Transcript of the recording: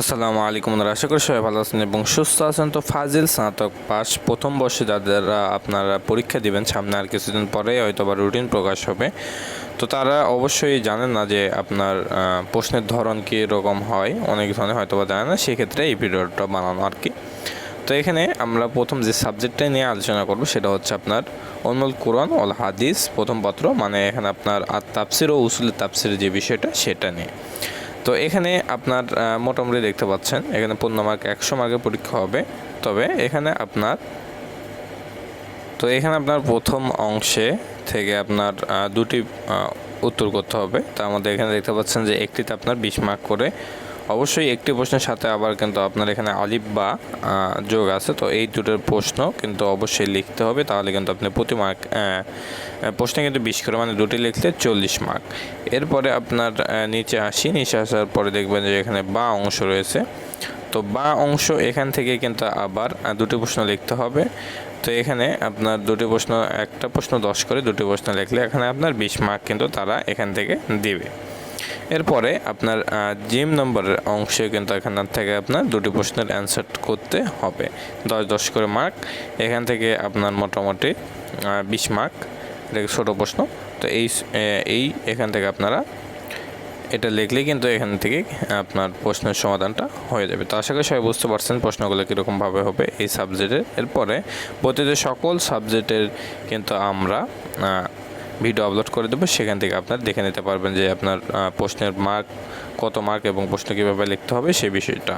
আসসালামু আলাইকুম আশা করি সবাই ভালো আছেন এবং সুস্থ আছেন। তো ফাজিল স্নাতক পাস প্রথম বর্ষে যাদের আপনারা পরীক্ষা দিবেন সামনে আর কিছুদিন পরে হয়তো বা রুটিন প্রকাশ হবে। তো তারা অবশ্যই জানেন না যে আপনার প্রশ্নের ধরন কী রকম হয়, অনেক ধরনের হয়তো বা জানে না, সেক্ষেত্রে এই ভিডিওটা বানানো আর কি। তো এখানে আমরা প্রথম যে সাবজেক্টটা নিয়ে আলোচনা করব, সেটা হচ্ছে আপনার অনুল কোরআন অল হাদিস, প্রথম পত্র মানে এখানে আপনার আর তাপসির ও উসুলের তাপসির যে বিষয়টা, সেটা নিয়ে। তো এখানে আপনার মোটামুটি দেখতে পাচ্ছেন, এখানে পূর্ণ মার্ক একশো মার্কের পরীক্ষা হবে। তবে এখানে আপনার, তো এখানে আপনার প্রথম অংশে থেকে আপনার দুটি উত্তর করতে হবে। তার মধ্যে এখানে দেখতে পাচ্ছেন যে একটিতে আপনার বিশ মার্ক করে অবশ্যই একটি প্রশ্নের সাথে আবার কিন্তু আপনার এখানে আলিফ বা যোগ আছে, তো এই দুটোর প্রশ্ন কিন্তু অবশ্যই লিখতে হবে, তাহলে কিন্তু আপনি প্রতি মার্ক প্রশ্নে কিন্তু বিশ করে মানে দুটি লিখলে চল্লিশ মার্ক এরপরে আপনার নিচে আসি, নিচে আসার পরে দেখবেন যে এখানে বা অংশ রয়েছে। তো বা অংশ এখান থেকে কিন্তু আবার দুটি প্রশ্ন লিখতে হবে। তো এখানে আপনার দুটি প্রশ্ন, একটা প্রশ্ন দশ করে, দুটি প্রশ্ন লিখলে এখানে আপনার বিশ মার্ক কিন্তু তারা এখান থেকে দিবে। এরপরে আপনার জিম নম্বরের অংশে কিন্তু এখান থেকে আপনার দুটি প্রশ্নের অ্যান্সার করতে হবে। দশ দশ করে মার্ক এখান থেকে আপনার মোটামুটি বিশ মার্ক এটা ছোটো প্রশ্ন। তো এই এই এখান থেকে আপনারা এটা লিখলেই কিন্তু এখান থেকে আপনার প্রশ্নের সমাধানটা হয়ে যাবে। তো আশা করি সবাই বুঝতে পারছেন প্রশ্নগুলো কীরকমভাবে হবে এই সাবজেক্টের এরপরে প্রতিটি সকল সাবজেক্টের কিন্তু আমরা ভিডিও আপলোড করে দেবো, সেখান থেকে আপনার দেখে নিতে পারবেন যে আপনার প্রশ্নের মার্ক কত মার্ক এবং প্রশ্ন কীভাবে লিখতে হবে সেই বিষয়টা।